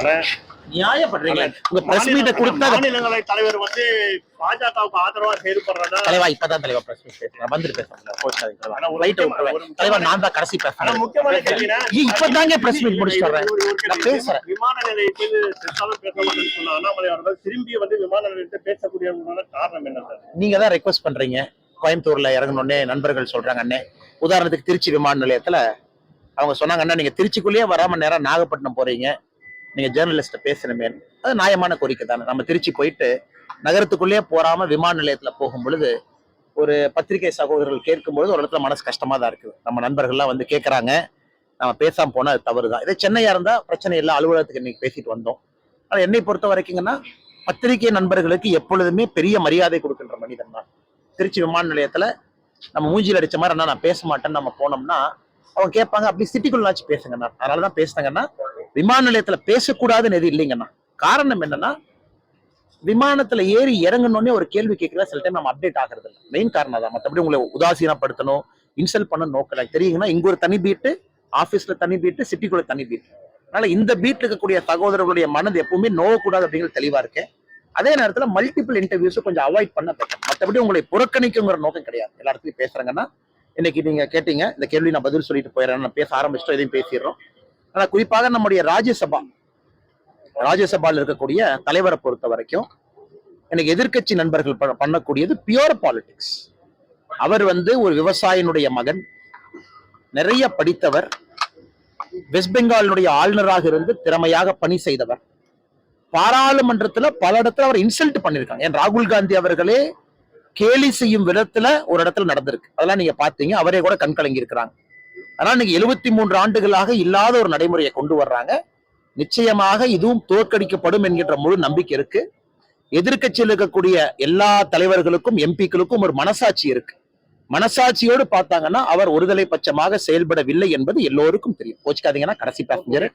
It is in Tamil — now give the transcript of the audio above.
நியாயப்படுறேன் நியாயப்படுறீங்க உங்க பிரஸ் மீட்டை கொடுத்தா மாநிலங்களவை தலைவர் வந்து பாஜகவுக்கு ஆதரவா செயல்படுறதா தலைவா இப்பதான் தலைவா பிரஸ் மீட் பேசுறேன் வந்துட்டு பேசுறேன். தலைவா. நான் தான் கடைசி பேசுறேன் முக்கியமான கேள்வினா இப்பதாங்க பிரஸ் மீட் ஒரு நான். பேசுறேன். விமான நிலையத்தில் பெருசாலும் பேச மாட்டேன்னு சொன்ன அண்ணாமலை அவர்கள் திரும்பி வந்து விமான நிலையத்தை பேசக்கூடிய காரணம் என்ன சார்? நீங்க தான் ரெக்வஸ்ட் பண்றீங்க. கோயம்புத்தூர்ல இறங்கணுன்னே நண்பர்கள் சொல்றாங்க அண்ணே. உதாரணத்துக்கு திருச்சி விமான நிலையத்துல அவங்க சொன்னாங்க அண்ணா நீங்க திருச்சிக்குள்ளேயே வராம நேரம் நாகப்பட்டினம் போறீங்க. நீங்க ஜேர்னலிஸ்ட்டை பேசணுமே அது நியாயமான கோரிக்கை தானே. நம்ம திருச்சி போயிட்டு நகரத்துக்குள்ளேயே போறாம விமான நிலையத்துல போகும் பொழுது ஒரு பத்திரிகை சகோதரர்கள் கேட்கும்பொழுது ஒரு இடத்துல மனசு கஷ்டமா தான் இருக்குது. நம்ம நண்பர்கள்லாம் வந்து கேட்கறாங்க நம்ம பேசாமல் போனால் அது தவறு தான். இதே சென்னையா இருந்தால் பிரச்சனை இல்லை. அலுவலகத்துக்கு இன்னைக்கு பேசிட்டு வந்தோம். ஆனால் என்னை பொறுத்த வரைக்குங்கன்னா பத்திரிகை நண்பர்களுக்கு எப்பொழுதுமே பெரிய மரியாதை கொடுக்கின்ற மனிதன் தான். திருச்சி விமான நிலையத்துல நம்ம மூஞ்சியில் அடிச்ச மாதிரி அண்ணா நான் பேச மாட்டேன்னு நம்ம போனோம்னா அவங்க கேட்பாங்க. அப்படி சிட்டிக்குள்ளாச்சும் பேசுங்கண்ணா அதனாலதான் பேசுனாங்கன்னா விமான நிலையத்துல பேசக்கூடாதுன்னு எது இல்லைங்கண்ணா. காரணம் என்னன்னா விமானத்துல ஏறி இறங்கணும்னே ஒரு கேள்வி கேட்கல சில டைம் நம்ம அப்டேட் ஆகிறது இல்லை மெயின் காரணம் தான் மற்றபடி உங்களை உதாசீனப்படுத்தணும் இன்சல்ட் பண்ண நோக்கல. தெரியுங்கன்னா இங்க ஒரு தனி பீட்டு ஆபீஸ்ல தனி பீட்டு சிட்டிக்குள்ள தனி பீட்டு அதனால இந்த பீட்ல இருக்கக்கூடிய சகோதரர்களுடைய மனது எப்பவுமே நோவக்கூடாது அப்படிங்கிறது தெளிவா இருக்கேன் அதே நேரத்துல மல்டிபிள் இன்டர்வியூஸும் கொஞ்சம் அவாய்ட் பண்ண பெட்டர். மற்றபடி உங்களை புறக்கணிக்குங்கிற நோக்கம் கிடையாது. எல்லா இடத்துலையும் பேசுறாங்கன்னா இன்னைக்கு நீங்க கேட்டீங்க இந்த கேள்வி நான் பதில் சொல்லிட்டு போயிடுறேன் நான் பேச ஆரம்பிச்சிட்டோம் எதையும் பேசிடுறோம். ஆனா குறிப்பாக நம்முடைய ராஜ்யசபா ராஜ்யசபால இருக்கக்கூடிய தலைவரை பொறுத்த வரைக்கும் எனக்கு எதிர்கட்சி நண்பர்கள் பண்ணக்கூடியது பியூர் பாலிடிக்ஸ் அவர் வந்து ஒரு விவசாயினுடைய மகன் நிறைய படித்தவர் வெஸ்ட் பெங்காலினுடைய ஆளுநராக இருந்து திறமையாக பணி செய்தவர். பாராளுமன்றத்துல பல இடத்துல அவர் இன்சல்ட் பண்ணிருக்காங்க. ஏன் ராகுல் காந்தி அவர்களே கேலி செய்யும் விதத்துல ஒரு இடத்துல நடந்திருக்கு. அதெல்லாம் நீங்க பாத்தீங்க அவரே கூட கண்கலங்கி இருக்கிறாங்க. அதனால நீங்க எழுபத்தி மூன்று ஆண்டுகளாக இல்லாத ஒரு நடைமுறையை கொண்டு வர்றாங்க. நிச்சயமாக இதுவும் தோற்கடிக்கப்படும் என்கின்ற முழு நம்பிக்கை இருக்கு. எதிர்க்கட்சியில் இருக்கக்கூடிய எல்லா தலைவர்களுக்கும் எம்பிக்களுக்கும் ஒரு மனசாட்சி இருக்கு. மனசாட்சியோடு பார்த்தாங்கன்னா அவர் ஒருதலை பட்சமாக செயல்படவில்லை என்பது எல்லோருக்கும் தெரியும். கோச்சிக்காதீங்கன்னா கடைசி பேசஞ்சர்